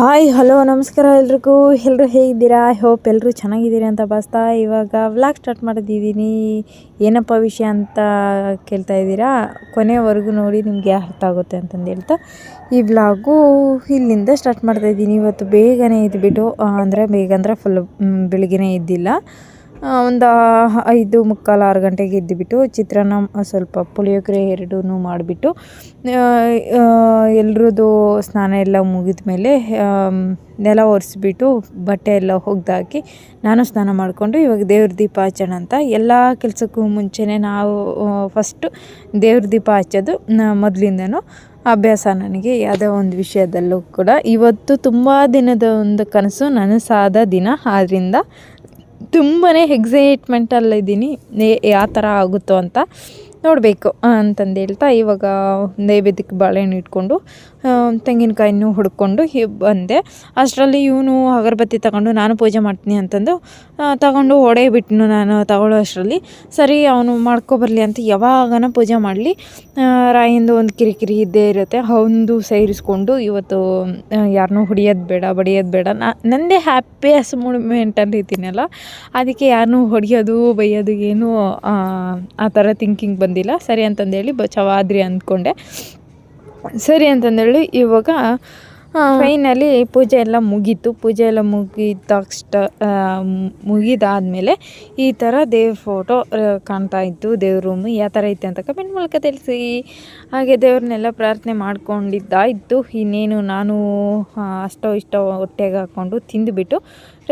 Hi, hello, ನಮಸ್ಕಾರ ಎಲ್ರಿಗೂ. ಎಲ್ಲರೂ ಹೇಗಿದ್ದೀರಾ? ಐ ಹೋಪ್ ಎಲ್ಲರೂ ಚೆನ್ನಾಗಿದ್ದೀರಿ ಅಂತ ಬಸ್ತಾ ಇವಾಗ ವ್ಲಾಗ್ ಸ್ಟಾರ್ಟ್ ಮಾಡಿದ್ದೀನಿ ಏನಪ್ಪ ವಿಷಯ ಅಂತ ಕೇಳ್ತಾ ಇದ್ದೀರಾ? ಕೊನೆವರೆಗೂ ನೋಡಿ ನಿಮಗೆ ಅರ್ಥ ಆಗುತ್ತೆ ಅಂತಂದು ಹೇಳ್ತಾ, ಈ ವ್ಲಾಗು ಇಲ್ಲಿಂದ ಸ್ಟಾರ್ಟ್ ಮಾಡ್ತಾ ಇದ್ದೀನಿ. ಇವತ್ತು ಬೇಗನೆ ಇದ್ಬಿಟ್ಟು ಅಂದರೆ ಬೇಗ ಅಂದರೆ ಫುಲ್ ಬೆಳಿಗ್ಗೆನೇ ಇದ್ದಿಲ್ಲ ಒಂದು ಐದು ಮುಕ್ಕಾಲು ಆರು ಗಂಟೆಗೆ ಎದ್ದುಬಿಟ್ಟು ಚಿತ್ರಾನ್ನ ಸ್ವಲ್ಪ ಪುಳಿಯೋಗರೆ ಎರಡೂ ಮಾಡಿಬಿಟ್ಟು ಎಲ್ರದ್ದು ಸ್ನಾನ ಎಲ್ಲ ಮುಗಿದ ಮೇಲೆ ನೆಲ ಒರೆಸ್ಬಿಟ್ಟು ಬಟ್ಟೆ ಎಲ್ಲ ಹೋಗ್ದಾಕಿ ನಾನು ಸ್ನಾನ ಮಾಡಿಕೊಂಡು ಇವಾಗ ದೇವ್ರ ದೀಪ ಹಚ್ಚೋಣ ಅಂತ ಎಲ್ಲ ಕೆಲಸಕ್ಕೂ ಮುಂಚೆನೇ ನಾವು ಫಸ್ಟು ದೇವ್ರ ದೀಪ ಹಚ್ಚೋದು ಮೊದಲಿಂದನೂ ಅಭ್ಯಾಸ ನನಗೆ ಯಾವುದೇ ಒಂದು ವಿಷಯದಲ್ಲೂ ಕೂಡ. ಇವತ್ತು ತುಂಬ ದಿನದ ಒಂದು ಕನಸು, ನನಸಾದ ದಿನ. ಆದ್ದರಿಂದ ತುಂಬಾ ಎಕ್ಸೈಟ್ಮೆಂಟಲ್ಲಿದ್ದೀನಿ ಯಾವ ಥರ ಆಗುತ್ತೋ ಅಂತ. ನೋಡಬೇಕು ಅಂತಂದು ಹೇಳ್ತಾ ಇವಾಗ ನೈವೇದ್ಯಕ್ಕೆ ಬಾಳೆಹಣ್ಣು ಇಟ್ಕೊಂಡು ತೆಂಗಿನಕಾಯಿನೂ ಹುಡ್ಕೊಂಡು ಬಂದೆ. ಅಷ್ಟರಲ್ಲಿ ಇವನು ಅಗರಬತ್ತಿ ತಗೊಂಡು, ನಾನು ಪೂಜೆ ಮಾಡ್ತೀನಿ ಅಂತಂದು ತಗೊಂಡು ಒಡೆ ಬಿಟ್ಟನು ನಾನು ತಗೊಳ್ಳೋ ಅಷ್ಟರಲ್ಲಿ. ಸರಿ, ಅವನು ಮಾಡ್ಕೊಬರಲಿ ಅಂತ ಯಾವಾಗನ ಪೂಜೆ ಮಾಡಲಿ. ರಾಯಿಂದು ಒಂದು ಕಿರಿಕಿರಿ ಇದ್ದೇ ಇರುತ್ತೆ. ಅವನು ಸೇರಿಸ್ಕೊಂಡು ಇವತ್ತು ಯಾರನ್ನೂ ಹೊಡಿಯೋದು ಬೇಡ, ಬಡಿಯೋದು ಬೇಡ. ನಾ ನನ್ನದೇ ಹ್ಯಾಪಿಯಸ್ ಮೂಮೆಂಟಲ್ಲಿ ಇದ್ದೀನಲ್ಲ. ಅದಕ್ಕೆ ಯಾರನ್ನೂ ಹೊಡಿಯೋದು, ಬೈಯೋದು, ಏನೂ, ಆ ಥರ ಥಿಂಕಿಂಗ್ ಬಂದಿಲ್ಲ. ಸರಿ ಅಂತಂದೇಳಿ ಬ ಚವಾದ್ರಿ ಅಂದ್ಕೊಂಡೆ. ಸರಿ ಅಂತಂದೇಳಿ ಇವಾಗ ಫೈನಲಿ ಪೂಜೆ ಎಲ್ಲ ಮುಗೀತು. ಪೂಜೆ ಎಲ್ಲ ಮುಗಿದ ತಕ್ಷಣ ಮುಗಿದಾದಮೇಲೆ ಈ ಥರ ದೇವ್ರ ಫೋಟೋ ಕಾಣ್ತಾ ಇತ್ತು. ದೇವ್ರ ರೂಮು ಯಾವ ಥರ ಐತೆ ಅಂತ ಕಮೆಂಟ್ ಮೂಲಕ ತಿಳಿಸಿ. ಹಾಗೆ ದೇವ್ರನ್ನೆಲ್ಲ ಪ್ರಾರ್ಥನೆ ಮಾಡ್ಕೊಂಡಿದ್ದಾಯಿತು. ಇನ್ನೇನು ನಾನು ಅಷ್ಟೋ ಇಷ್ಟೋ ಹೊಟ್ಟೆಗೆ ಹಾಕ್ಕೊಂಡು ತಿಂದುಬಿಟ್ಟು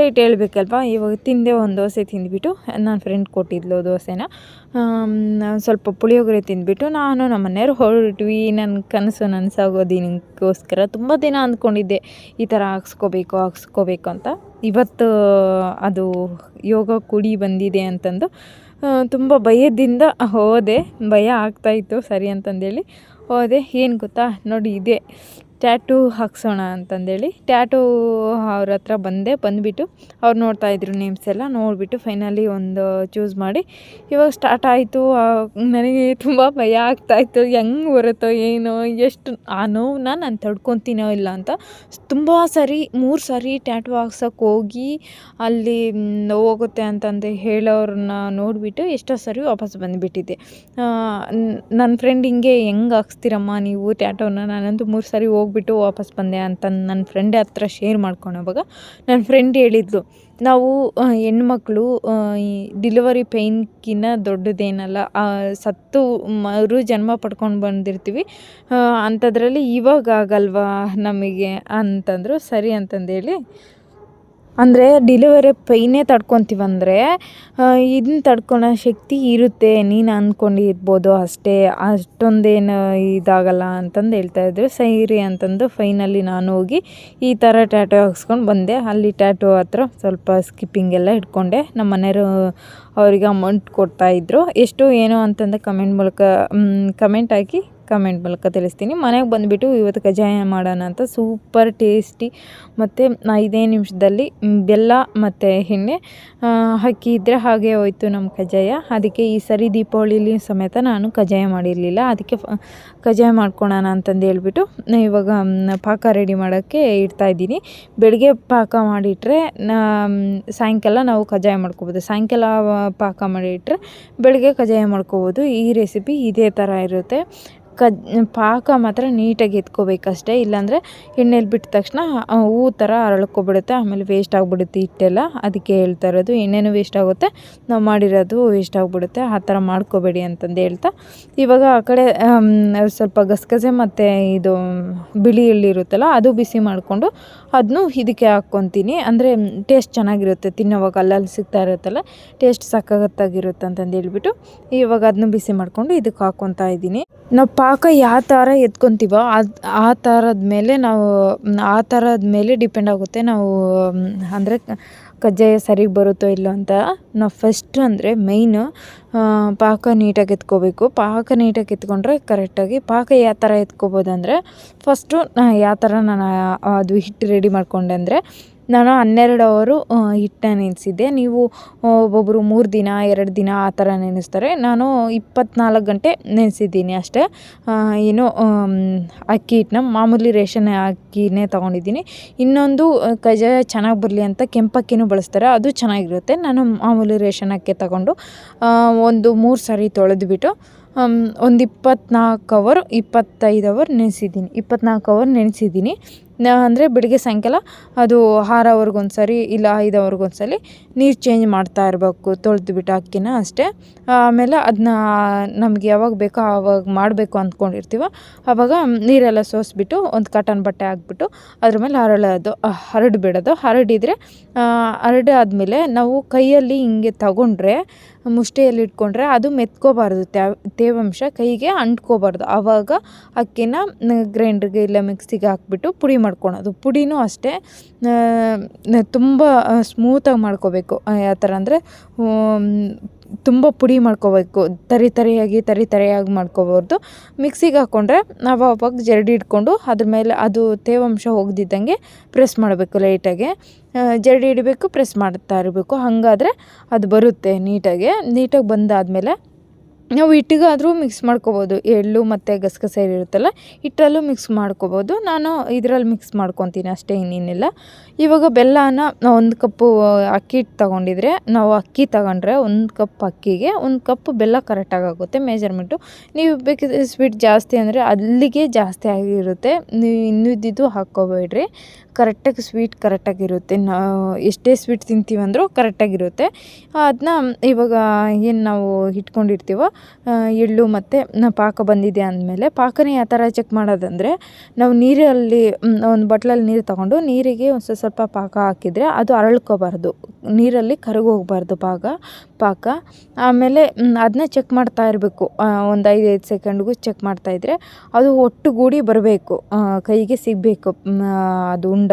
ರೈಟ್ ಹೇಳ್ಬೇಕಲ್ವ? ಇವಾಗ ತಿಂದೆ ಒಂದು ದೋಸೆ ತಿಂದುಬಿಟ್ಟು ನನ್ನ ಫ್ರೆಂಡ್ ಕೊಟ್ಟಿದ್ಲು ದೋಸೆನ. ಸ್ವಲ್ಪ ಪುಳಿಯೋಗರೆ ತಿಂದುಬಿಟ್ಟು, ನಾನು ನಮ್ಮ ಮನೆಯವ್ರು ಹೊರಟ್ವಿ. ನನ್ನ ಕನಸು ನನಸಾಗೋದಿನಕ್ಕೋಸ್ಕರ ತುಂಬ ದಿನ ಅಂದ್ಕೊಂಡಿದ್ದೆ. ಈ ಥರ ಹಾಕ್ಸ್ಕೋಬೇಕು ಹಾಕ್ಸ್ಕೋಬೇಕು ಅಂತ. ಇವತ್ತು, ಅದು ಯೋಗ ಕೂಡಿ ಬಂದಿದೆ ಅಂತಂದು ತುಂಬ ಭಯದಿಂದ ಹೋದೆ. ಭಯ ಆಗ್ತಾಯಿತ್ತು ಸರಿ ಅಂತಂದೇಳಿ ಹೋದೆ. ಏನು ಗೊತ್ತಾ? ನೋಡಿ, ಇದೆ. ಟ್ಯಾಟೂ ಹಾಕ್ಸೋಣ ಅಂತಂದೇಳಿ. ಟ್ಯಾಟೂ ಅವ್ರ ಹತ್ರ ಬಂದೆ, ಬಂದುಬಿಟ್ಟು ಅವ್ರು ನೋಡ್ತಾಯಿದ್ರು ನೇಮ್ಸ್ ಎಲ್ಲ, ನೋಡಿಬಿಟ್ಟು ಫೈನಲಿ ಒಂದು ಚೂಸ್ ಮಾಡಿ. ಇವಾಗ ಸ್ಟಾರ್ಟ್ ಆಯಿತು. ನನಗೆ ತುಂಬ ಭಯ ಆಗ್ತಾಯಿತ್ತು ಹೆಂಗೆ ಬರುತ್ತೋ ಏನೋ, ಎಷ್ಟು ಆ ನೋವನ್ನ ನಾನು ತಡ್ಕೊತೀನೋ ಇಲ್ಲ ಅಂತ. ತುಂಬ ಸರಿ, ಮೂರು ಸರಿ ಟ್ಯಾಟೂ ಹಾಕ್ಸೋಕೆ ಹೋಗಿ, ಅಲ್ಲಿ ಹೋಗುತ್ತೆ ಅಂತಂದು ಹೇಳೋರನ್ನ ನೋಡಿಬಿಟ್ಟು ಎಷ್ಟೋ ಸರಿ ವಾಪಸ್ ಬಂದುಬಿಟ್ಟಿದ್ದೆ. ನನ್ನ ಫ್ರೆಂಡ್ ಹಿಂಗೆ ಹೆಂಗೆ ಹಾಕ್ಸ್ತೀರಮ್ಮ ನೀವು ಟ್ಯಾಟೋನ? ನಾನಂತೂ ಮೂರು ಸರಿ ಹೋಗಿ ಹೋಗ್ಬಿಟ್ಟು ವಾಪಸ್ ಬಂದೆ ಅಂತ ನನ್ನ ಫ್ರೆಂಡ್ ಹತ್ರ ಶೇರ್ ಮಾಡ್ಕೊಳೋವಾಗ ನನ್ನ ಫ್ರೆಂಡ್ ಹೇಳಿದ್ಲು ನಾವು ಹೆಣ್ಮಕ್ಳು ಈ ಡಿಲಿವರಿ ಪೇಯ್ನ್ಕಿನ್ನ ದೊಡ್ಡದೇನಲ್ಲ ಸತ್ತು ಮರು ಜನ್ಮ ಪಡ್ಕೊಂಡು ಬಂದಿರ್ತೀವಿ ಅಂಥದ್ರಲ್ಲಿ ಇವಾಗ ಆಗಲ್ವಾ ನಮಗೆ? ಅಂತಂದರು, ಸರಿ ಅಂತಂದೇಳಿ ಅಂದರೆ ಡಿಲಿವರಿ ಪೈನೇ ತಡ್ಕೊತೀವಂದರೆ ಇದನ್ನ ತಡ್ಕೊಳೋ ಶಕ್ತಿ ಇರುತ್ತೆ, ನೀನು ಅಂದ್ಕೊಂಡಿರ್ಬೋದು ಅಷ್ಟೇ, ಅಷ್ಟೊಂದೇನು ಇದಾಗಲ್ಲ ಅಂತಂದು ಹೇಳ್ತಾಯಿದ್ರು ಸೈರಿ ಅಂತಂದು ಫೈನಲಿ ನಾನು ಹೋಗಿ ಈ ಥರ ಟ್ಯಾಟೋ ಹಾಕ್ಸ್ಕೊಂಡು ಬಂದೆ. ಅಲ್ಲಿ ಟ್ಯಾಟೋ ಹತ್ರ ಸ್ವಲ್ಪ ಸ್ಕಿಪ್ಪಿಂಗ್ ಎಲ್ಲ ಇಟ್ಕೊಂಡೆ. ನಮ್ಮ ಮನೆಯವರು ಅವರಿಗೆ ಅಮೌಂಟ್ ಕೊಡ್ತಾಯಿದ್ರು ಎಷ್ಟು ಏನು ಅಂತಂದು ಕಮೆಂಟ್ ಮೂಲಕ ಕಮೆಂಟ್ ಹಾಕಿ ಕಮೆಂಟ್ ಮೂಲಕ ತಿಳಿಸ್ತೀನಿ. ಮನೆಗೆ ಬಂದುಬಿಟ್ಟು ಇವತ್ತು ಕಜ್ಜಾಯ ಮಾಡೋಣ ಅಂತ ಸೂಪರ್ ಟೇಸ್ಟಿ ಮತ್ತು ಐದೇ ನಿಮಿಷದಲ್ಲಿ ಬೆಲ್ಲ ಮತ್ತು ಎಣ್ಣೆ ಅಕ್ಕಿ ಇದ್ದರೆ ಹಾಗೆ ಹೋಯ್ತು ನಮ್ಮ ಕಜ್ಜಾಯ ಅದಕ್ಕೆ ಈ ಸರಿ ದೀಪಾವಳಿಲಿ ಸಮೇತ ನಾನು ಕಜ್ಜಾಯ ಮಾಡಿರಲಿಲ್ಲ. ಅದಕ್ಕೆ ಕಜ್ಜಾಯ ಮಾಡ್ಕೊಳೋಣ ಅಂತಂದು ಹೇಳ್ಬಿಟ್ಟು ಇವಾಗ ಪಾಕ ರೆಡಿ ಮಾಡೋಕ್ಕೆ ಇಡ್ತಾಯಿದ್ದೀನಿ ಬೆಳಗ್ಗೆ ಪಾಕ ಮಾಡಿಟ್ರೆ ಸಾಯಂಕಾಲ ನಾವು ಕಜ್ಜಾಯ ಮಾಡ್ಕೋಬೋದು. ಸಾಯಂಕಾಲ ಪಾಕ ಮಾಡಿಟ್ರೆ ಬೆಳಗ್ಗೆ ಕಜ್ಜಾಯ ಮಾಡ್ಕೋಬೋದು. ಈ ರೆಸಿಪಿ ಇದೇ ಥರ ಇರುತ್ತೆ. ಕಜ್ ಪಾಕ ಮಾತ್ರ ನೀಟಾಗಿ ಎತ್ಕೋಬೇಕಷ್ಟೇ, ಇಲ್ಲಾಂದರೆ ಎಣ್ಣೆಲಿ ಬಿಟ್ಟ ತಕ್ಷಣ ಹೂ ಥರ ಅರಳ್ಕೊಬಿಡುತ್ತೆ, ಆಮೇಲೆ ವೇಸ್ಟ್ ಆಗಿಬಿಡುತ್ತೆ ಹಿಟ್ಟೆಲ್ಲ. ಅದಕ್ಕೆ ಹೇಳ್ತಾ ಇರೋದು, ಎಣ್ಣೆನೂ ವೇಸ್ಟ್ ಆಗುತ್ತೆ, ನಾವು ಮಾಡಿರೋದು ವೇಸ್ಟ್ ಆಗಿಬಿಡುತ್ತೆ, ಆ ಥರ ಮಾಡ್ಕೋಬೇಡಿ ಅಂತಂದು ಹೇಳ್ತಾ. ಇವಾಗ ಆ ಕಡೆ ಸ್ವಲ್ಪ ಗಸಗಸೆ ಮತ್ತು ಇದು ಬಿಳಿ ಎಳ್ಳಿರುತ್ತಲ್ಲ ಅದು ಬಿಸಿ ಮಾಡಿಕೊಂಡು ಅದನ್ನು ಇದಕ್ಕೆ ಹಾಕ್ಕೊತೀನಿ. ಅಂದರೆ ಟೇಸ್ಟ್ ಚೆನ್ನಾಗಿರುತ್ತೆ, ತಿನ್ನೋವಾಗ ಅಲ್ಲಲ್ಲಿ ಸಿಗ್ತಾ ಇರುತ್ತಲ್ಲ ಟೇಸ್ಟ್ ಸಖತ್ತಾಗಿರುತ್ತೆ ಅಂತಂದು ಹೇಳ್ಬಿಟ್ಟು ಇವಾಗ ಅದನ್ನು ಬಿಸಿ ಮಾಡಿಕೊಂಡು ಇದಕ್ಕೆ ಹಾಕ್ಕೊತಾ ಇದ್ದೀನಿ. ನಾವು ಪಾಕ ಯಾವ ಥರ ಎತ್ಕೊತೀವೋ ಅದು ಆ ಥರದ ಮೇಲೆ ನಾವು, ಆ ಥರದ ಮೇಲೆ ಡಿಪೆಂಡ್ ಆಗುತ್ತೆ ನಾವು ಅಂದರೆ ಕಜ್ಜಾಯ ಸರಿಗೆ ಬರುತ್ತೋ ಇಲ್ಲೋ ಅಂತ ನಾವು ಫಸ್ಟ್ ಅಂದರೆ ಮೇಯ್ನು ಪಾಕ ನೀಟಾಗಿ ಎತ್ಕೋಬೇಕು. ಪಾಕ ನೀಟಾಗಿ ಎತ್ಕೊಂಡ್ರೆ ಕರೆಕ್ಟಾಗಿ ಪಾಕ ಯಾವ ಥರ ಎತ್ಕೋಬೋದು ಅಂದರೆ ಫಸ್ಟು ಯಾವ ಥರ ನಾನು ಅದು ಹಿಟ್ಟು ರೆಡಿ ಮಾಡಿಕೊಂಡೆ ಅಂದರೆ ನಾನು ಹನ್ನೆರಡು ಅವರು ಹಿಟ್ಟನ್ನ ನೆನೆಸಿದ್ದೆ. ನೀವು ಒಬ್ಬೊಬ್ಬರು ಮೂರು ದಿನ, ಎರಡು ದಿನ ಆ ಥರ ನೆನೆಸ್ತಾರೆ. ನಾನು ಇಪ್ಪತ್ನಾಲ್ಕು ಗಂಟೆ ನೆನೆಸಿದ್ದೀನಿ ಅಷ್ಟೇ. ಏನು ಅಕ್ಕಿ ಹಿಟ್ಟನ್ನ, ಮಾಮೂಲಿ ರೇಷನ್ ಅಕ್ಕಿನೇ ತೊಗೊಂಡಿದ್ದೀನಿ. ಇನ್ನೊಂದು ಕಜ್ಜಾಯ ಚೆನ್ನಾಗಿ ಬರಲಿ ಅಂತ ಕೆಂಪಕ್ಕಿನೂ ಬಳಸ್ತಾರೆ. ಅದು ಚೆನ್ನಾಗಿರುತ್ತೆ. ನಾನು ಮಾಮೂಲಿ ರೇಷನ್ ಅಕ್ಕಿ ತಗೊಂಡು ಒಂದು ಮೂರು ಸಾರಿ ತೊಳೆದುಬಿಟ್ಟು ಒಂದು ಇಪ್ಪತ್ನಾಲ್ಕು ಅವರ್, ಇಪ್ಪತ್ತೈದು ಅವರ್ ನೆನೆಸಿದ್ದೀನಿ. ಇಪ್ಪತ್ನಾಲ್ಕು ಅವರ್ ನೆನೆಸಿದ್ದೀನಿ. ಅಂದರೆ ಬೆಳಗ್ಗೆ ಸಾಯಂಕಾಲ ಅದು ಆರವರ್ಗೊಂದು ಸರಿ ಇಲ್ಲ ಐದು ಅವರ್ಗೊಂದು ಸಲ ನೀರು ಚೇಂಜ್ ಮಾಡ್ತಾ ಇರಬೇಕು ತೊಳೆದ್ಬಿಟ್ಟು ಅಕ್ಕಿನ ಅಷ್ಟೇ. ಆಮೇಲೆ ಅದನ್ನ ನಮ್ಗೆ ಯಾವಾಗ ಬೇಕೋ ಆವಾಗ ಮಾಡಬೇಕು ಅಂದ್ಕೊಂಡಿರ್ತೀವ. ಆವಾಗ ನೀರೆಲ್ಲ ಸೋಸಿಬಿಟ್ಟು ಒಂದು ಕಾಟನ್ ಬಟ್ಟೆ ಹಾಕ್ಬಿಟ್ಟು ಅದ್ರ ಮೇಲೆ ಹರಳೋದು ಹರಡಿಬಿಡೋದು ಹರಡಿದರೆ ಹರಡಾದ್ಮೇಲೆ ನಾವು ಕೈಯಲ್ಲಿ ಹಿಂಗೆ ತಗೊಂಡ್ರೆ, ಮುಷ್ಟಿಯಲ್ಲಿ ಇಟ್ಕೊಂಡ್ರೆ ಅದು ಮೆತ್ಕೋಬಾರ್ದು. ತೇವಾಂಶ ಕೈಗೆ ಅಂಟ್ಕೋಬಾರ್ದು. ಆವಾಗ ಅಕ್ಕಿನ ಗ್ರೈಂಡ್ರಿಗೆ ಇಲ್ಲ ಮಿಕ್ಸಿಗೆ ಹಾಕ್ಬಿಟ್ಟು ಪುಡಿ ಮಾಡ್ಕೊಳೋದು. ಪುಡಿನೂ ಅಷ್ಟೇ. ತುಂಬ ಸ್ಮೂತಾಗಿ ಮಾಡ್ಕೋಬೇಕು. ಯಾವ ಥರ ಅಂದರೆ ತುಂಬ ಪುಡಿ ಮಾಡ್ಕೋಬೇಕು. ತರಿ ತರಿಯಾಗಿ ತರಿ ತರಿಯಾಗಿ ಮಾಡ್ಕೋಬಾರ್ದು. ಮಿಕ್ಸಿಗೆ ಹಾಕ್ಕೊಂಡ್ರೆ ಅವಾಗ ಜರಡಿ ಇಟ್ಕೊಂಡು ಅದ್ರ ಮೇಲೆ ಅದು ತೇವಾಂಶ ಹೋಗದಿದ್ದಂಗೆ ಪ್ರೆಸ್ ಮಾಡಬೇಕು ಲೈಟಾಗಿ. ಜರಡಿ ಇಡಬೇಕು ಪ್ರೆಸ್ ಮಾಡ್ತಾ ಇರಬೇಕು. ಹಾಗಾದರೆ ಅದು ಬರುತ್ತೆ ನೀಟಾಗಿ. ನೀಟಾಗಿ ಬಂದಾದಮೇಲೆ ನಾವು ಹಿಟ್ಟಿಗಾದರೂ ಮಿಕ್ಸ್ ಮಾಡ್ಕೋಬೋದು. ಎಳ್ಳು ಮತ್ತು ಗಸಗಸೆ ಇರುತ್ತಲ್ಲ, ಹಿಟ್ಟಲ್ಲೂ ಮಿಕ್ಸ್ ಮಾಡ್ಕೊಬೋದು. ನಾನು ಇದರಲ್ಲಿ ಮಿಕ್ಸ್ ಮಾಡ್ಕೊತೀನಿ ಅಷ್ಟೇ ಇನ್ನೇನಿಲ್ಲ. ಇವಾಗ ಬೆಲ್ಲನ ಒಂದು ಕಪ್ಪು ಅಕ್ಕಿ ಹಿಟ್ಟು ತೊಗೊಂಡಿದ್ರೆ, ನಾವು ಅಕ್ಕಿ ತಗೊಂಡ್ರೆ ಒಂದು ಕಪ್ ಅಕ್ಕಿಗೆ ಒಂದು ಕಪ್ ಬೆಲ್ಲ ಕರೆಕ್ಟಾಗಿ ಆಗುತ್ತೆ ಮೆಜರ್ಮೆಂಟು ನೀವು ಬೇಕಿದ್ರೆ ಸ್ವೀಟ್ ಜಾಸ್ತಿ ಅಂದರೆ ಅಲ್ಲಿಗೆ ಜಾಸ್ತಿ ಆಗಿರುತ್ತೆ. ನೀವು ಇನ್ನೂ ಇದ್ದಿದ್ದು ಹಾಕ್ಕೋಬೇಡ್ರಿ. ಕರೆಕ್ಟಾಗಿ ಸ್ವೀಟ್ ಕರೆಕ್ಟಾಗಿರುತ್ತೆ ನಾವು ಎಷ್ಟೇ ಸ್ವೀಟ್ ತಿಂತೀವಂದರೂ ಕರೆಕ್ಟಾಗಿರುತ್ತೆ ಅದನ್ನ ಇವಾಗ ಏನು ನಾವು ಇಟ್ಕೊಂಡಿರ್ತೀವೋ ಎಳ್ಳು ಮತ್ತು ಪಾಕ ಬಂದಿದೆ ಅಂದಮೇಲೆ ಪಾಕನೇ ಯಾವ ಥರ ಚೆಕ್ ಮಾಡೋದಂದರೆ, ನಾವು ನೀರಲ್ಲಿ ಒಂದು ಬಟ್ಲಲ್ಲಿ ನೀರು ತಗೊಂಡು ನೀರಿಗೆ ಒಂದು ಸ್ವಲ್ಪ ಪಾಕ ಹಾಕಿದರೆ ಅದು ಅರಳ್ಕೋಬಾರ್ದು. ನೀರಲ್ಲಿ ಕರಗೋಗಬಾರ್ದು ಪಾಕ ಪಾಕ. ಆಮೇಲೆ ಅದನ್ನ ಚೆಕ್ ಮಾಡ್ತಾ ಇರಬೇಕು. ಒಂದು ಐದೈದು ಐದು ಸೆಕೆಂಡ್ಗೂ ಚೆಕ್ ಮಾಡ್ತಾಯಿದ್ರೆ ಅದು ಒಟ್ಟುಗೂಡಿ ಬರಬೇಕು. ಕೈಗೆ ಸಿಗಬೇಕು. ಅದು ಉಂಡ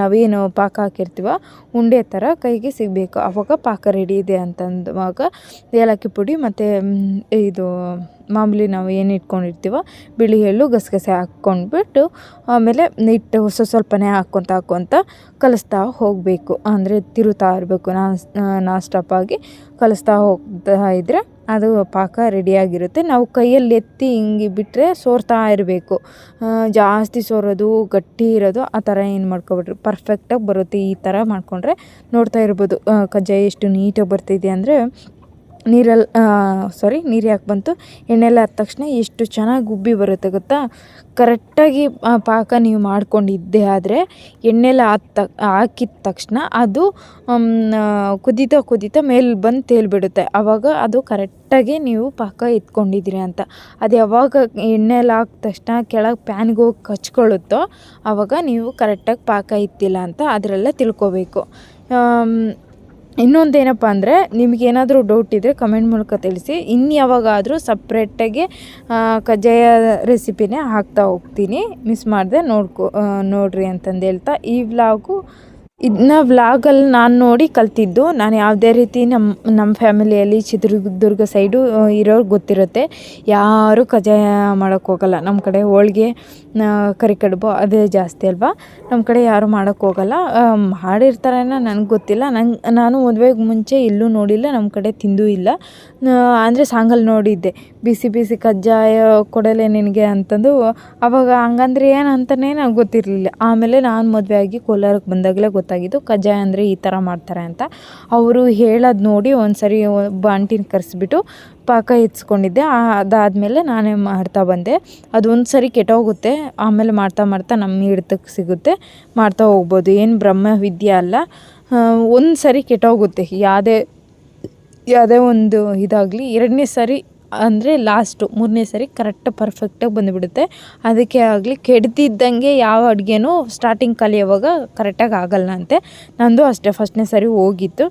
ನಾವೇನು ಪಾಕ ಹಾಕಿರ್ತೀವೋ, ಉಂಡೆ ಥರ ಕೈಗೆ ಸಿಗಬೇಕು. ಆವಾಗ ಪಾಕ ರೆಡಿ ಇದೆ ಅಂತಂದಾಗ ಏಲಕ್ಕಿ ಪುಡಿ ಮತ್ತು ಇದು ಮಾಮೂಲಿ ನಾವು ಏನು ಇಟ್ಕೊಂಡಿರ್ತೀವೋ ಬಿಳಿ ಎಳ್ಳು ಗಸಗಸೆ ಹಾಕ್ಕೊಂಡ್ಬಿಟ್ಟು ಆಮೇಲೆ ಹಿಟ್ಟು ಸ್ವಲ್ಪ ಸ್ವಲ್ಪನೇ ಹಾಕ್ಕೊತ ಹಾಕ್ಕೊತ ಕಲಿಸ್ತಾ ಹೋಗಬೇಕು. ಅಂದರೆ ತಿರುತ್ತಾ ಇರಬೇಕು. ನಾನ್ ಸ್ಟಾಪಾಗಿ ಕಲಿಸ್ತಾ ಹೋಗ್ತಾ ಇದ್ದರೆ ಅದು ಪಾಕ ರೆಡಿಯಾಗಿರುತ್ತೆ. ನಾವು ಕೈಯಲ್ಲಿ ಎತ್ತಿ ಹಿಂಗೆ ಬಿಟ್ಟರೆ ಸೋರ್ತಾ ಇರಬೇಕು. ಜಾಸ್ತಿ ಸೋರೋದು, ಗಟ್ಟಿ ಇರೋದು ಆ ಥರ ಏನು ಮಾಡ್ಕೊಬಿಟ್ರಿ. ಪರ್ಫೆಕ್ಟಾಗಿ ಬರುತ್ತೆ ಈ ಥರ ಮಾಡಿಕೊಂಡ್ರೆ ನೋಡ್ತಾ ಇರ್ಬೋದು. ಕಜ್ಜಾಯ ಎಷ್ಟು ನೀಟಾಗಿ ಬರ್ತಿದೆ ಅಂದರೆ ನೀರಲ್ಲಿ ಸಾರಿ ನೀರು ಯಾಕೆ ಬಂತು? ಎಣ್ಣೆಲ್ಲ ಆದ ತಕ್ಷಣ ಎಷ್ಟು ಚೆನ್ನಾಗಿ ಉಬ್ಬಿ ಬರುತ್ತೆ ಗೊತ್ತಾ? ಕರೆಕ್ಟಾಗಿ ಪಾಕ ನೀವು ಮಾಡಿಕೊಂಡಿದ್ದೆ ಆದರೆ ಎಣ್ಣೆಲ್ಲ ಆದ ಹಾಕಿದ ತಕ್ಷಣ ಅದು ಕುದೀತಾ ಕುದೀತಾ ಮೇಲೆ ಬಂದು ತೇಲ್ಬಿಡುತ್ತೆ. ಆವಾಗ ಅದು ಕರೆಕ್ಟಾಗಿ ನೀವು ಪಾಕ ಎತ್ಕೊಂಡಿದ್ದೀರಿ ಅಂತ. ಅದು ಯಾವಾಗ ಎಣ್ಣೆಲ್ಲ ಹಾಕಿದ ತಕ್ಷಣ ಕೆಳಗೆ ಪ್ಯಾನ್ಗೆ ಹೋಗಿ ಕಚ್ಕೊಳ್ಳುತ್ತೋ ಆವಾಗ ನೀವು ಕರೆಕ್ಟಾಗಿ ಪಾಕ ಇತ್ತಿಲ್ಲ ಅಂತ ಅದರೆಲ್ಲ ತಿಳ್ಕೊಬೇಕು. ಇನ್ನೊಂದು ಏನಪ್ಪ ಅಂದರೆ ನಿಮಗೇನಾದರೂ ಡೌಟ್ ಇದ್ದರೆ ಕಮೆಂಟ್ ಮೂಲಕ ತಿಳಿಸಿ. ಇನ್ನು ಯಾವಾಗಾದರೂ ಸಪ್ರೇಟಾಗಿ ಕಜ್ಜಾಯ ರೆಸಿಪಿನೇ ಹಾಕ್ತಾ ಹೋಗ್ತೀನಿ. ಮಿಸ್ ಮಾಡಿದೆ ನೋಡ್ಕೊ ನೋಡಿರಿ ಅಂತಂದು ಹೇಳ್ತಾ ಈ ವ್ಲಾಗು ಇದನ್ನ ವ್ಲಾಗಲ್ಲಿ ನಾನು ನೋಡಿ ಕಲ್ತಿದ್ದು. ನಾನು ಯಾವುದೇ ರೀತಿ ನಮ್ಮ ನಮ್ಮ ಫ್ಯಾಮಿಲಿಯಲ್ಲಿ ಚಿತ್ರದುರ್ಗ ಸೈಡು ಇರೋರು ಗೊತ್ತಿರುತ್ತೆ. ಯಾರೂ ಕಜ್ಜಾಯ ಮಾಡೋಕ್ಕೆ ಹೋಗಲ್ಲ. ನಮ್ಮ ಕಡೆ ಹೋಳಿಗೆ ಕರಿ ಕಡುಬು ಅದೇ ಜಾಸ್ತಿ ಅಲ್ವಾ? ನಮ್ಮ ಕಡೆ ಯಾರೂ ಮಾಡೋಕ್ಕೆ ಹೋಗಲ್ಲ. ಮಾಡಿರ್ತಾರೇನೋ ನನಗೆ ಗೊತ್ತಿಲ್ಲ. ನಂಗೆ, ನಾನು ಮದುವೆಗೆ ಮುಂಚೆ ಎಲ್ಲೂ ನೋಡಿಲ್ಲ. ನಮ್ಮ ಕಡೆ ತಿಂದೂ ಇಲ್ಲ. ಅಂದರೆ ಸಾಂಗಲ್ಲಿ ನೋಡಿದ್ದೆ. ಬಿಸಿ ಬಿಸಿ ಕಜ್ಜಾಯ ಕೊಡಲೆ ನಿನಗೆ ಅಂತಂದು. ಅವಾಗ ಹಂಗಂದ್ರೆ ಏನು ಅಂತಲೇ ನನಗೆ ಗೊತ್ತಿರಲಿಲ್ಲ. ಆಮೇಲೆ ನಾನು ಮದುವೆ ಆಗಿ ಕೋಲಾರಕ್ಕೆ ಬಂದಾಗಲೇ ಗೊತ್ತಾಗಿದ್ದು ಕಜ್ಜಾಯ ಅಂದರೆ ಈ ಥರ ಮಾಡ್ತಾರೆ ಅಂತ. ಅವರು ಹೇಳೋದು ನೋಡಿ ಒಂದು ಸರಿ ಒಬ್ಬ ಆಂಟಿನ ಕರೆಸ್ಬಿಟ್ಟು ಪಾಕ ಎತ್ಸ್ಕೊಂಡಿದ್ದೆ ಅದಾದಮೇಲೆ ನಾನೇ ಮಾಡ್ತಾ ಬಂದೆ. ಅದು ಒಂದು ಸರಿ ಕೆಟ್ಟೋಗುತ್ತೆ. ಆಮೇಲೆ ಮಾಡ್ತಾ ಮಾಡ್ತಾ ನಮ್ಮ ಹಿಡ್ತಕ್ಕೆ ಸಿಗುತ್ತೆ. ಮಾಡ್ತಾ ಹೋಗ್ಬೋದು. ಏನು ಬ್ರಹ್ಮ ವಿದ್ಯೆ ಅಲ್ಲ. ಒಂದು ಸರಿ ಕೆಟ್ಟೋಗುತ್ತೆ. ಯಾವುದೇ ಯಾವುದೇ ಒಂದು ಇದಾಗಲಿ, ಎರಡನೇ ಸರಿ ಅಂದರೆ ಲಾಸ್ಟು ಮೂರನೇ ಸರಿ ಕರೆಕ್ಟ್ ಪರ್ಫೆಕ್ಟಾಗಿ ಬಂದುಬಿಡುತ್ತೆ. ಅದಕ್ಕೆ ಆಗಲಿ ಕೆಡ್ತಿದ್ದಂಗೆ ಯಾವ ಅಡುಗೆನೂ ಸ್ಟಾರ್ಟಿಂಗ್ ಕಲಿಯೋವಾಗ ಕರೆಕ್ಟಾಗಿ ಆಗಲ್ಲ ಅಂತೆ. ನಂದು ಅಷ್ಟೇ ಫಸ್ಟ್ನೇ ಸರಿ ಹೋಗಿತ್ತು.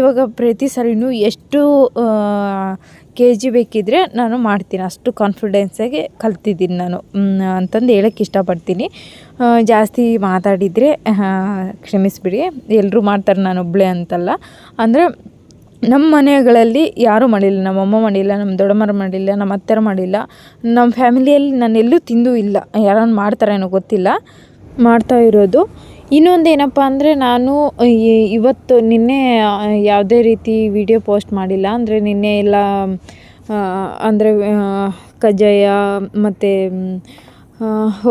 ಇವಾಗ ಪ್ರತಿ ಸರಿನೂ ಎಷ್ಟು ಕೆ ಜಿ ಬೇಕಿದ್ದರೆ ನಾನು ಮಾಡ್ತೀನಿ. ಅಷ್ಟು ಕಾನ್ಫಿಡೆನ್ಸಾಗಿ ಕಲ್ತಿದ್ದೀನಿ ನಾನು. ಅಂತಂದು ಹೇಳೋಕ್ಕೆ ಇಷ್ಟಪಡ್ತೀನಿ. ಜಾಸ್ತಿ ಮಾತಾಡಿದರೆ ಕ್ಷಮಿಸಿಬಿಡಿ. ಎಲ್ಲರೂ ಮಾಡ್ತಾರೆ ನಾನು ಒಬ್ಬಳೇ ಅಂತಲ್ಲ. ಅಂದರೆ ನಮ್ಮ ಮನೆಗಳಲ್ಲಿ ಯಾರೂ ಮಾಡಿಲ್ಲ ನಮ್ಮಮ್ಮ ಮಾಡಿಲ್ಲ, ನಮ್ಮ ದೊಡ್ಡಮ್ಮರು ಮಾಡಿಲ್ಲ, ನಮ್ಮ ಅತ್ತೆರು ಮಾಡಿಲ್ಲ. ನಮ್ಮ ಫ್ಯಾಮಿಲಿಯಲ್ಲಿ ನಾನು ಎಲ್ಲೂ ತಿಂದೂ ಇಲ್ಲ. ಯಾರನ್ನು ಮಾಡ್ತಾರೇನೋ ಗೊತ್ತಿಲ್ಲ. ಮಾಡ್ತಾ ಇರೋದು. ಇನ್ನೊಂದು ಏನಪ್ಪ ಅಂದರೆ ನಾನು ಇವತ್ತು ನಿನ್ನೆ ಯಾವುದೇ ರೀತಿ ವಿಡಿಯೋ ಪೋಸ್ಟ್ ಮಾಡಿಲ್ಲ. ಅಂದರೆ ನಿನ್ನೆ ಎಲ್ಲ ಅಂದರೆ ಕಜ್ಜಾಯ ಮತ್ತು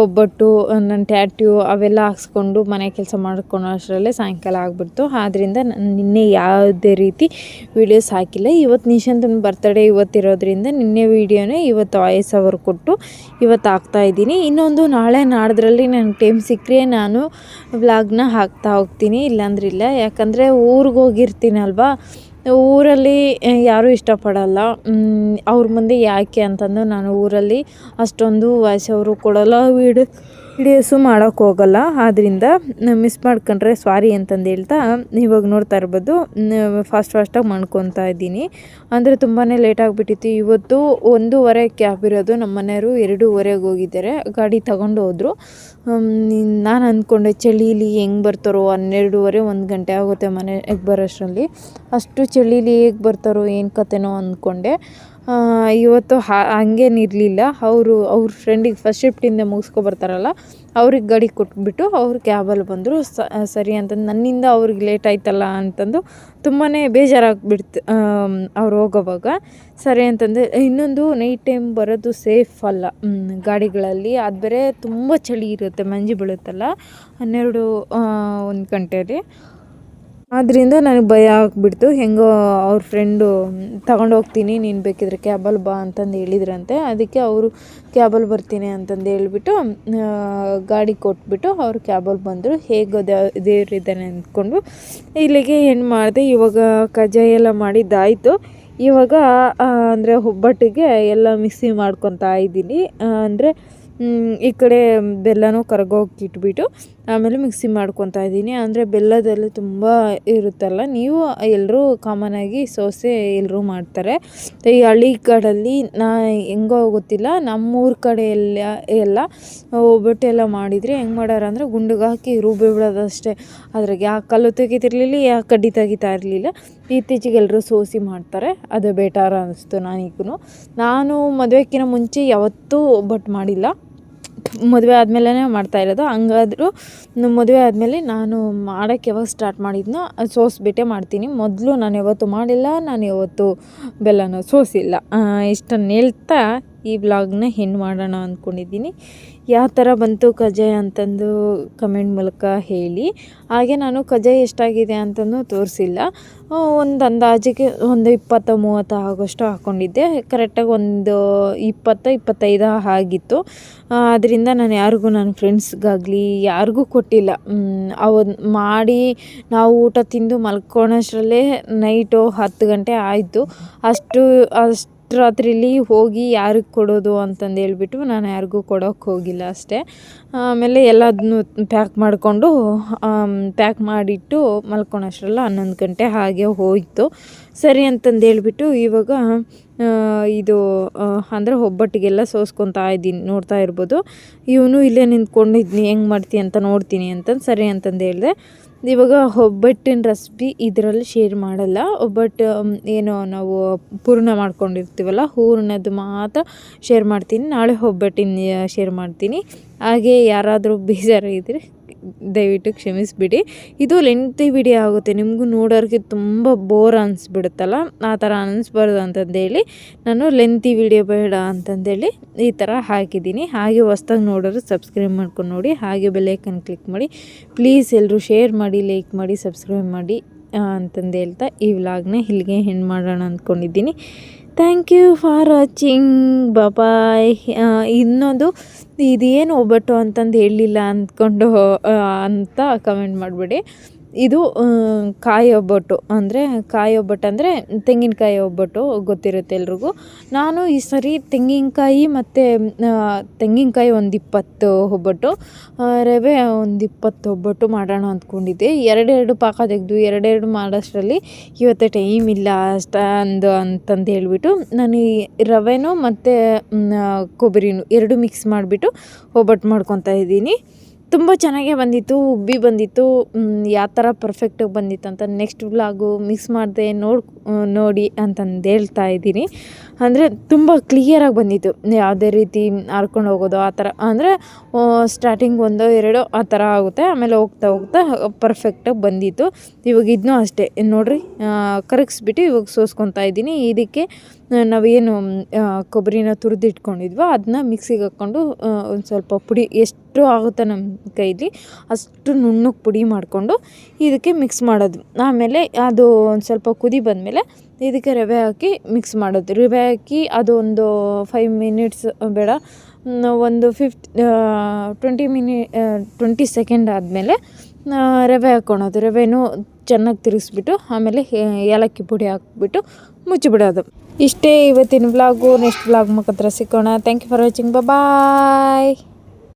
ಒಬ್ಬಟ್ಟು, ನನ್ನ ಟ್ಯಾಟ್ಯೂ ಅವೆಲ್ಲ ಹಾಕ್ಸ್ಕೊಂಡು ಮನೆ ಕೆಲಸ ಮಾಡ್ಕೊಳೋ ಅಷ್ಟರಲ್ಲೇ ಸಾಯಂಕಾಲ ಆಗಿಬಿಡ್ತು. ಆದ್ದರಿಂದ ನಾನು ನಿನ್ನೆ ಯಾವುದೇ ರೀತಿ ವೀಡಿಯೋಸ್ ಹಾಕಿಲ್ಲ. ಇವತ್ತು ನಿಶಾಂತನ ಬರ್ತಡೇ ಇವತ್ತಿರೋದ್ರಿಂದ ನಿನ್ನೆ ವೀಡಿಯೋನೇ ಇವತ್ತು ವಾಯ್ಸ್ ಅವರ್ ಕೊಟ್ಟು ಇವತ್ತು ಹಾಕ್ತಾ ಇದ್ದೀನಿ. ಇನ್ನೊಂದು ನಾಳೆ ನಾಡ್ದ್ರಲ್ಲಿ ನನಗೆ ಟೈಮ್ ಸಿಕ್ಕರೆ ನಾನು ವ್ಲಾಗ್ನ ಹಾಕ್ತಾ ಹೋಗ್ತೀನಿ. ಇಲ್ಲಾಂದ್ರಿಲ್ಲ ಯಾಕಂದರೆ ಊರಿಗೆ ಹೋಗಿರ್ತೀನಲ್ವಾ? ಊರಲ್ಲಿ ಯಾರೂ ಇಷ್ಟಪಡಲ್ಲ. ಅವ್ರ ಮುಂದೆ ಯಾಕೆ ಅಂತಂದು ನಾನು ಊರಲ್ಲಿ ಅಷ್ಟೊಂದು ವಾಯ್ಸ್ ಅವರು ಕೊಡಲ್ಲ ವೀಡಿಯೋ ಮಾಡೋಕೆ ಹೋಗಲ್ಲ. ಆದ್ದರಿಂದ ಮಿಸ್ ಮಾಡ್ಕೊಂಡ್ರೆ ಸ್ವಾರಿ ಅಂತಂದು ಹೇಳ್ತಾ, ಇವಾಗ ನೋಡ್ತಾ ಇರ್ಬೋದು. ಫಾಸ್ಟ್ ಫಾಸ್ಟಾಗಿ ಮಾಡ್ಕೊತಾ ಇದ್ದೀನಿ. ಅಂದರೆ ತುಂಬಾ ಲೇಟ್ ಆಗಿಬಿಟ್ಟಿತ್ತು. ಇವತ್ತು ಒಂದೂವರೆ ಕ್ಯಾಬ್ ಇರೋದು. ನಮ್ಮ ಮನೆಯವರು ಎರಡೂವರೆಗೆ ಹೋಗಿದ್ದಾರೆ. ಗಾಡಿ ತಗೊಂಡು ಹೋದರು. ನಾನು ಅಂದ್ಕೊಂಡೆ, ಚಳೀಲಿ ಹೆಂಗೆ ಬರ್ತಾರೋ, ಹನ್ನೆರಡೂವರೆ, ಒಂದು ಗಂಟೆ ಆಗುತ್ತೆ ಮನೆಗೆ ಬರೋಷ್ಟರಲ್ಲಿ. ಅಷ್ಟು ಚಳೀಲಿ ಹೇಗೆ ಬರ್ತಾರೋ, ಏನು ಕತೆನೋ ಅಂದ್ಕೊಂಡೆ. ಇವತ್ತು ಹಾ ಹಂಗೇನಿರಲಿಲ್ಲ ಅವರು, ಅವ್ರ ಫ್ರೆಂಡಿಗೆ ಫಸ್ಟ್ ಶಿಫ್ಟಿಂದ ಮುಗಿಸ್ಕೊ ಬರ್ತಾರಲ್ಲ, ಅವ್ರಿಗೆ ಗಾಡಿ ಕೊಟ್ಬಿಟ್ಟು ಅವ್ರು ಕ್ಯಾಬಲ್ಲಿ ಬಂದರು. ಸರಿ ಅಂತಂದು ನನ್ನಿಂದ ಅವ್ರಿಗೆ ಲೇಟ್ ಆಯ್ತಲ್ಲ ಅಂತಂದು ತುಂಬಾ ಬೇಜಾರಾಗ್ಬಿಡ್ತು ಅವ್ರು ಹೋಗೋವಾಗ. ಸರಿ ಅಂತಂದು ಇನ್ನೊಂದು ನೈಟ್ ಟೈಮ್ ಬರೋದು ಸೇಫ್ ಅಲ್ಲ. ಗಾಡಿಗಳಲ್ಲಿ. ಅದು ಬೇರೆ ತುಂಬ ಚಳಿ ಇರುತ್ತೆ, ಮಂಜು ಬೀಳುತ್ತಲ್ಲ. ಹನ್ನೆರಡು ಒಂದು ಗಂಟೆಯಲ್ಲಿ ಆದ್ದರಿಂದ ನನಗೆ ಭಯ ಆಗಿಬಿಡ್ತು. ಹೆಂಗೋ ಅವ್ರ ಫ್ರೆಂಡು ಹೋಗ್ತೀನಿ, ನೀನು ಬೇಕಿದ್ರೆ ಕ್ಯಾಬಲ್ಲಿ ಬಾ ಅಂತಂದು ಹೇಳಿದ್ರಂತೆ. ಅದಕ್ಕೆ ಅವರು ಕ್ಯಾಬಲ್ಲಿ ಬರ್ತೀನಿ ಅಂತಂದು ಹೇಳ್ಬಿಟ್ಟು ಗಾಡಿ ಕೊಟ್ಬಿಟ್ಟು ಅವರು ಕ್ಯಾಬಲ್ಲಿ ಬಂದರು. ಹೇಗೋ ದೇವರಿದ್ದಾನೆ ಅಂದ್ಕೊಂಡು ಇಲ್ಲಿಗೆ ಏನು ಮಾಡಿದೆ, ಇವಾಗ ಕಜ್ಜಾಯ ಎಲ್ಲ ಮಾಡಿದ್ದಾಯಿತು. ಇವಾಗ ಅಂದರೆ ಒಬ್ಬಟ್ಟಿಗೆ ಎಲ್ಲ ಮಿಕ್ಸಿ ಮಾಡ್ಕೊತಾ ಇದ್ದೀನಿ. ಅಂದರೆ ಈ ಕಡೆ ಬೆಲ್ಲನೂ ಕರಗೋಗಿ ಇಟ್ಬಿಟ್ಟು ಆಮೇಲೆ ಮಿಕ್ಸಿ ಮಾಡ್ಕೊತಾ ಇದ್ದೀನಿ. ಅಂದರೆ ಬೆಲ್ಲದಲ್ಲಿ ತುಂಬ ಇರುತ್ತಲ್ಲ, ನೀವು ಎಲ್ಲರೂ ಕಾಮನಾಗಿ ಸೋಸೆ ಎಲ್ಲರೂ ಮಾಡ್ತಾರೆ. ಈ ಹಳ್ಳಿ ಕಡಲ್ಲಿ ನಾ ಹೆಂಗೋ ಗೊತ್ತಿಲ್ಲ, ನಮ್ಮೂರ ಕಡೆ ಎಲ್ಲ ಎಲ್ಲ ಒಬ್ಬಟ್ಟು ಎಲ್ಲ ಮಾಡಿದರೆ ಹೆಂಗೆ ಮಾಡ್ಯಾರ ಅಂದರೆ ಹಾಕಿ ರುಬ್ಬಿ ಬಿಡೋದಷ್ಟೇ ಅದ್ರಾಗೆ ಯಾ ಕಲ್ಲು ತೆಗಿತಿರ್ಲಿಲ್ಲ ಯಾ ಕಡ್ಡಿ ತೆಗಿತಾ ಇರಲಿಲ್ಲ. ಇತ್ತೀಚೆಗೆ ಎಲ್ಲರೂ ಸೋಸಿ ಮಾಡ್ತಾರೆ, ಅದು ಬೇಟಾರ ಅನ್ನಿಸ್ತು ನನಗೂ ನಾನು ಮದುವೆಕ್ಕಿಂತ ಮುಂಚೆ ಯಾವತ್ತೂ ಒಬ್ಬಟ್ಟು ಮಾಡಿಲ್ಲ. ಮದುವೆ ಆದಮೇಲೆ ಮಾಡ್ತಾ ಇರೋದು. ಹಂಗಾದ್ರೂ ಮದುವೆ ಆದಮೇಲೆ ನಾನು ಮಾಡೋಕ್ಕೆ ಯಾವಾಗ ಸ್ಟಾರ್ಟ್ ಮಾಡಿದ್ನೋ ಸೋಸ್ಬಿಟ್ಟೆ ಮಾಡ್ತೀನಿ. ಮೊದಲು ನಾನು ಯಾವತ್ತೂ ಮಾಡಿಲ್ಲ, ನಾನು ಯಾವತ್ತು ಬೆಲ್ಲನ ಸೋಸಿಲ್ಲ. ಇಷ್ಟನ್ನು ಹೇಳ್ತಾ ಈ ವ್ಲಾಗ್ನ ಹೆಣ್ಣು ಮಾಡೋಣ ಅಂದ್ಕೊಂಡಿದ್ದೀನಿ ಯಾವ ಥರ ಬಂತು ಕಜ್ಜಾಯ ಅಂತಂದು ಕಮೆಂಟ್ ಮೂಲಕ ಹೇಳಿ. ಹಾಗೆ ನಾನು ಕಜ್ಜಾಯ ಎಷ್ಟಾಗಿದೆ ಅಂತಂದು ತೋರಿಸಿಲ್ಲ. ಒಂದು ಅಂದಾಜಿಗೆ ಒಂದು ಇಪ್ಪತ್ತು, ಮೂವತ್ತು ಆಗೋಷ್ಟು ಹಾಕ್ಕೊಂಡಿದ್ದೆ ಕರೆಕ್ಟಾಗಿ ಒಂದು ಇಪ್ಪತ್ತು, ಇಪ್ಪತ್ತೈದು ಆಗಿತ್ತು. ಅದರಿಂದ ನಾನು ಯಾರಿಗೂ ನನ್ನ ಫ್ರೆಂಡ್ಸ್ಗಾಗಲಿ ಯಾರಿಗೂ ಕೊಟ್ಟಿಲ್ಲ. ಅವತ್ತು ಮಾಡಿ ನಾವು ಊಟ ತಿಂದು ಮಲ್ಕೊಳೋಷ್ಟರಲ್ಲೇ ನೈಟು ಹತ್ತು ಗಂಟೆ ಆಯಿತು. ಅಷ್ಟು ಅಷ್ಟು ರಾತ್ರಿಲಿ ಹೋಗಿ ಯಾರಿಗೆ ಕೊಡೋದು ಅಂತಂದು ಹೇಳ್ಬಿಟ್ಟು ನಾನು ಯಾರಿಗೂ ಕೊಡೋಕೆ ಹೋಗಿಲ್ಲ ಅಷ್ಟೇ. ಆಮೇಲೆ ಎಲ್ಲದನ್ನೂ ಪ್ಯಾಕ್ ಮಾಡಿಕೊಂಡು ಪ್ಯಾಕ್ ಮಾಡಿಟ್ಟು ಮಲ್ಕೊಳೋಷ್ಟರಲ್ಲ ಹನ್ನೊಂದು ಗಂಟೆ ಹಾಗೆ ಹೋಯಿತು. ಸರಿ ಅಂತಂದು ಹೇಳ್ಬಿಟ್ಟು ಇವಾಗ ಇದು ಅಂದರೆ ಒಬ್ಬಟ್ಟಿಗೆಲ್ಲ ಸೋಸ್ಕೊತಾ ಇದ್ದೀನಿ, ನೋಡ್ತಾ ಇರ್ಬೋದು. ಇವನು ಇಲ್ಲೇ ನಿಂತ್ಕೊಂಡಿದ್ನಿ, ಹೆಂಗೆ ಮಾಡ್ತೀನಿ ಅಂತ ನೋಡ್ತೀನಿ ಅಂತಂದು ಸರಿ ಅಂತಂದು ಹೇಳಿದೆ. ಇವಾಗ ಒಬ್ಬಟ್ಟಿನ ರೆಸಿಪಿ ಇದರಲ್ಲಿ ಶೇರ್ ಮಾಡಲ್ಲ. ಒಬ್ಬಟ್ಟು ಏನು ನಾವು ಪೂರ್ಣ ಮಾಡ್ಕೊಂಡಿರ್ತೀವಲ್ಲ, ಹೂರ್ಣದ್ದು ಮಾತ್ರ ಶೇರ್ ಮಾಡ್ತೀನಿ. ನಾಳೆ ಒಬ್ಬಟ್ಟಿನ ಶೇರ್ ಮಾಡ್ತೀನಿ. ಹಾಗೆ ಯಾರಾದರೂ ಬೇಜಾರಾಗಿದ್ದರೆ ದಯವಿಟ್ಟು ಕ್ಷಮಿಸಿಬಿಡಿ. ಇದು ಲೆಂತಿ ವಿಡಿಯೋ ಆಗುತ್ತೆ. ನಿಮಗೂ ನೋಡೋರಿಗೆ ತುಂಬ ಬೋರ್ ಅನಿಸ್ಬಿಡುತ್ತಲ್ಲ? ಆ ಥರ ಅನ್ನಿಸ್ಬಾರ್ದು ಅಂತಂದೇಳಿ ನಾನು ಲೆಂತಿ ವಿಡಿಯೋ ಬೇಡ ಅಂತಂದೇಳಿ ಈ ಥರ ಹಾಕಿದ್ದೀನಿ. ಹಾಗೆ ಹೊಸ್ದಾಗಿ ನೋಡೋರು ಸಬ್ಸ್ಕ್ರೈಬ್ ಮಾಡ್ಕೊಂಡು ನೋಡಿ, ಹಾಗೆ ಬೆಲ್ಲೈಕನ್ ಕ್ಲಿಕ್ ಮಾಡಿ ಪ್ಲೀಸ್ ಎಲ್ಲರೂ ಶೇರ್ ಮಾಡಿ ಲೈಕ್ ಮಾಡಿ ಸಬ್ಸ್ಕ್ರೈಬ್ ಮಾಡಿ ಅಂತಂದು ಹೇಳ್ತಾ ಈ ವ್ಲಾಗ್ನ ಇಲ್ಲಿಗೆ ಹೆಣ್ಣು ಮಾಡೋಣ ಅಂದ್ಕೊಂಡಿದ್ದೀನಿ. Thank you for watching bye bye ಇನ್ನೊಂದು ಇದೇನು ಒಬ್ಬಟ್ಟು ಅಂತಂದು ಹೇಳಲಿಲ್ಲ ಅಂದ್ಕೊಂಡು ಅಂತ ಕಮೆಂಟ್ ಮಾಡಿಬಿಡಿ. ಇದು ಕಾಯಿ ಒಬ್ಬಟ್ಟು. ಅಂದರೆ, ಕಾಯಿ ಒಬ್ಬಟ್ಟು ಅಂದರೆ ತೆಂಗಿನಕಾಯಿ ಒಬ್ಬಟ್ಟು ಗೊತ್ತಿರುತ್ತೆ ಎಲ್ರಿಗೂ. ನಾನು ಈ ಸರಿ ತೆಂಗಿನಕಾಯಿ ಮತ್ತು ತೆಂಗಿನಕಾಯಿ ಒಂದು ಇಪ್ಪತ್ತು ಒಬ್ಬಟ್ಟು ರವೆ ಒಂದು ಇಪ್ಪತ್ತು ಒಬ್ಬಟ್ಟು ಮಾಡೋಣ ಅಂದ್ಕೊಂಡಿದ್ದೆ. ಎರಡೆರಡು ಪಾಕ ತೆಗೆದು, ಎರಡೆರಡು ಮಾಡೋಷ್ಟರಲ್ಲಿ ಇವತ್ತು ಟೈಮ್ ಇಲ್ಲ ಅಷ್ಟೊಂದು ಅಂತಂದು ಹೇಳಿಬಿಟ್ಟು ನಾನು ಈ ರವೆನೂ ಮತ್ತು ಕೊಬ್ಬರಿನೂ ಎರಡು ಮಿಕ್ಸ್ ಮಾಡಿಬಿಟ್ಟು ಒಬ್ಬಟ್ಟು ಮಾಡ್ಕೊತಾ ಇದ್ದೀನಿ. ತುಂಬ ಚೆನ್ನಾಗೇ ಬಂದಿತ್ತು, ಉಬ್ಬಿ ಬಂದಿತ್ತು ಯಾವ ಥರ ಪರ್ಫೆಕ್ಟಾಗಿ ಬಂದಿತ್ತು ಅಂತ ನೆಕ್ಸ್ಟ್ ವ್ಲಾಗು ಮಿಕ್ಸ್ ಮಾಡಿದೆ ನೋಡಿ ನೋಡಿ ಅಂತಂದು ಹೇಳ್ತಾ ಇದ್ದೀನಿ. ಅಂದರೆ ತುಂಬ ಕ್ಲಿಯರಾಗಿ ಬಂದಿತ್ತು. ಯಾವುದೇ ರೀತಿ ಹಾರ್ಕೊಂಡು ಹೋಗೋದು ಆ ಥರ. ಅಂದರೆ ಸ್ಟಾರ್ಟಿಂಗ್ ಒಂದೋ ಎರಡೋ ಆ ಥರ ಆಗುತ್ತೆ, ಆಮೇಲೆ ಹೋಗ್ತಾ ಹೋಗ್ತಾ ಪರ್ಫೆಕ್ಟಾಗಿ ಬಂದಿತ್ತು. ಇವಾಗ ಇದನ್ನೂ ಅಷ್ಟೇ. ನೋಡಿರಿ ಕರಗಿಸ್ಬಿಟ್ಟು ಇವಾಗ ಸೋಸ್ಕೊತಾ ಇದ್ದೀನಿ. ಇದಕ್ಕೆ ನಾವೇನು ಕೊಬ್ಬರಿನ ತುರಿದಿಟ್ಕೊಂಡಿದ್ವೋ ಅದನ್ನ ಮಿಕ್ಸಿಗೆ ಹಾಕ್ಕೊಂಡು ಒಂದು ಸ್ವಲ್ಪ ಪುಡಿ ಎಷ್ಟು ಆಗುತ್ತೋ ನಮ್ಮ ಕೈಲಿ ಅಷ್ಟು ನುಣ್ಣಗೆ ಪುಡಿ ಮಾಡಿಕೊಂಡು ಇದಕ್ಕೆ ಮಿಕ್ಸ್ ಮಾಡೋದು. ಆಮೇಲೆ ಅದು ಒಂದು ಸ್ವಲ್ಪ ಕುದಿ ಬಂದಮೇಲೆ ಇದಕ್ಕೆ ರವೆ ಹಾಕಿ ಮಿಕ್ಸ್ ಮಾಡೋದು. ರವೆ ಹಾಕಿ ಅದು ಒಂದು ಫೈವ್ ಮಿನಿಟ್ಸ್ ಬೇಡ ಒಂದು fifteen twenty mini twenty second ಆದಮೇಲೆ ರವೆ ಹಾಕ್ಕೊಳೋದು ರವೆನೂ ಚೆನ್ನಾಗಿ ತಿರುಗಿಸ್ಬಿಟ್ಟು, ಆಮೇಲೆ ಏಲಕ್ಕಿ ಪುಡಿ ಹಾಕ್ಬಿಟ್ಟು ಮುಚ್ಚಿಬಿಡೋದು. ಇಷ್ಟೇ ಇವತ್ತಿನ ವ್ಲಾಗು ನೆಕ್ಸ್ಟ್ ವ್ಲಾಗ್ ಮುಖಾಂತರ ಸಿಕ್ಕೋಣ thank you for watching bye